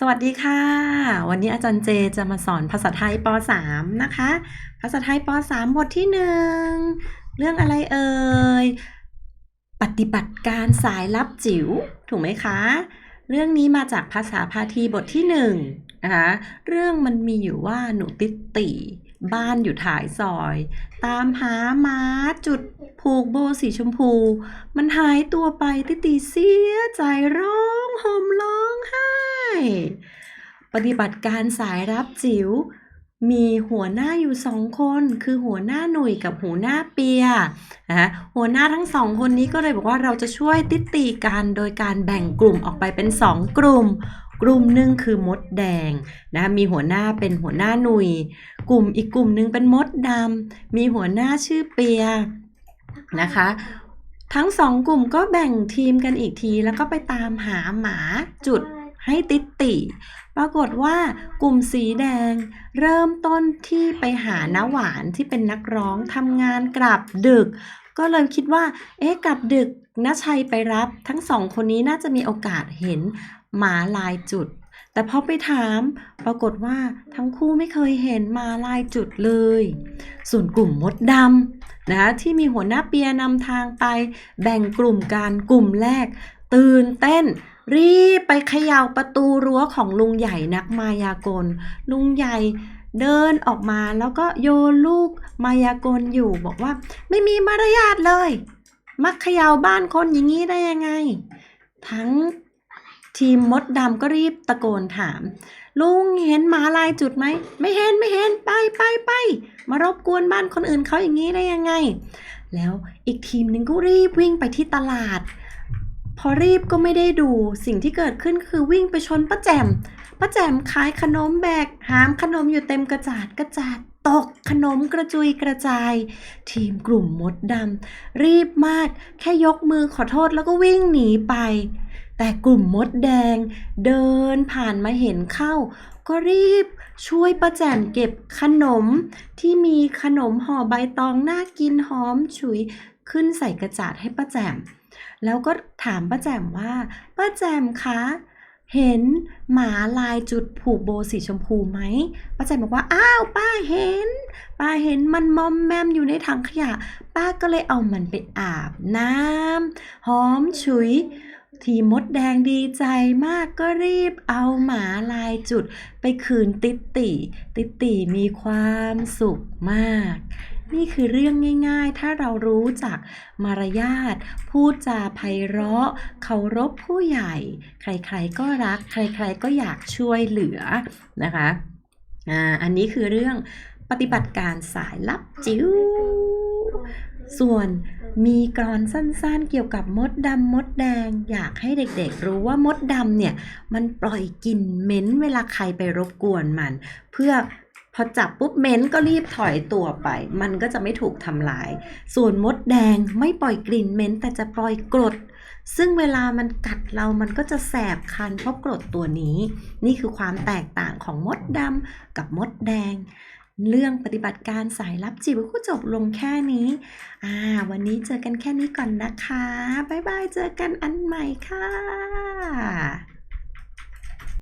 สวัสดีค่ะ วันนี้อาจารย์เจจะมาสอนภาษาไทยป .3 นะคะ ภาษาไทยป .3 บทที่หนึ่งเรื่องอะไรเอ่ย ปฏิบัติการสายลับจิ๋ว ถูกไหมคะ เรื่องนี้มาจากภาษาพาทีบทที่หนึ่งนะคะเรื่องมันมีอยู่ว่าหนูติดติบ้านอยู่ถ่ายซอย ตามหาม้าจุดผูกโบสีชมพู มันหายตัวไปติติเสียใจร้องห่มร้อง ปฏิบัติการสายรับจิ๋วมีหัวหน้าอยู่สองคน คือหัวหน้าหนุ่ยกับหัวหน้าเปียนะคะหัวหน้าทั้งสองคนนี้ก็เลยบอกว่าเราจะช่วยติดตีกันโดยการแบ่งกลุ่มออกไปเป็นสองกลุ่ม กลุ่มหนึ่งคือมดแดงนะมีหัวหน้าเป็นหัวหน้าหนุ่ย กลุ่มอีกกลุ่มหนึ่งเป็นมดดำมีหัวหน้าชื่อเปียนะคะทั้งสองกลุ่มก็แบ่งทีมกันอีกที แล้วก็ไปตามหาหมาจุด ให้ติดติ ปรากฏว่ากลุ่มสีแดง เริ่มต้นที่ไปหาน้าหวานที่เป็นนักร้องทำงานกลับดึก ก็เลยคิดว่า เอ๊ะกลับดึกน้าชัยไปรับทั้งสองคนนี้น่าจะมีโอกาสเห็นหมาลายจุด แต่พอไปถาม ปรากฏว่าทั้งคู่ไม่เคยเห็นหมาลายจุดเลย ส่วนกลุ่มมดดำนะที่มีหัวหน้าเปียนำทางไป แบ่งกลุ่มกันกลุ่มแรก ตื่นเต้น รีบไปเขย่าประตูรั้วของลุงใหญ่นักมายากล ลุงใหญ่เดินออกมาแล้วก็โยนลูกมายากลอยู่บอกว่า ไม่มีมารยาทเลย มักเขย่าบ้านคนอย่างนี้ได้ยังไง ทั้งทีมมดดำก็รีบตะโกนถาม ลุงเห็นหมาลายจุดไหม ไม่เห็นไม่เห็นไปไปไปมารบกวนบ้านคนอื่นเขาอย่างนี้ได้ยังไง แล้วอีกทีมหนึ่งก็รีบวิ่งไปที่ตลาด อรีบก็ไม่ได้ดูสิ่งที่เกิดขึ้นคือวิ่งไปชนป้าแจมป้าแจมขายขนมแบก หามขนมอยู่เต็มกระจาดกระจาดตกขนมกระจุยกระจาย ทีมกลุ่มมดดำรีบมากแค่ยกมือขอโทษแล้วก็วิ่งหนีไป แต่กลุ่มมดแดง เดินผ่านมาเห็นเข้า ก็รีบช่วยป้าแจ่มเก็บขนม ที่มีขนมห่อใบตองน่ากินหอมฉุยขึ้นใส่กระจาดให้ป้าแจ่ม แล้วก็ถามป้าแจ่มว่าป้าแจ่มคะเห็นหมาลายจุดผูกโบสีชมพูไหมป้าแจ่มบอกว่าอ้าวป้าเห็น ป้าเห็นมันมอมแมมอยู่ในถังขยะ ป้าก็เลยเอามันไปอาบน้ำหอมฉุย ทีมดแดงดีใจมากก็รีบเอาหมาลายจุดไปคืนติตติติตติมีความสุขมาก นี่คือเรื่องง่ายๆ ถ้าเรารู้จักมารยาท พูดจาไพเราะ เคารพผู้ใหญ่ ใครๆก็รัก ใครๆก็อยากช่วยเหลือนะคะอ่าอันนี้คือเรื่องปฏิบัติการสายลับจิ๋วส่วนมีกรอนสั้นๆ เกี่ยวกับมดดำมดแดง อยากให้เด็กๆ รู้ว่ามดดำเนี่ย มันปล่อยกลิ่นเหม็นเวลาใครไปรบกวนมัน เพื่อ พอจับปุ๊บเม็นก็รีบถอยตัวไป มันก็จะไม่ถูกทำลาย ส่วนมดแดงไม่ปล่อยกลิ่นเม็นแต่จะปล่อยกรด ซึ่งเวลามันกัดเรามันก็จะแสบคันเพราะกรดตัวนี้ นี่คือความแตกต่างของมดดำกับมดแดง เรื่องปฏิบัติการสายลับจิ๋วก็จบลงแค่นี้อ่าวันนี้เจอกันแค่นี้ก่อนนะคะ บ๊ายบาย เจอกันอันใหม่ค่ะ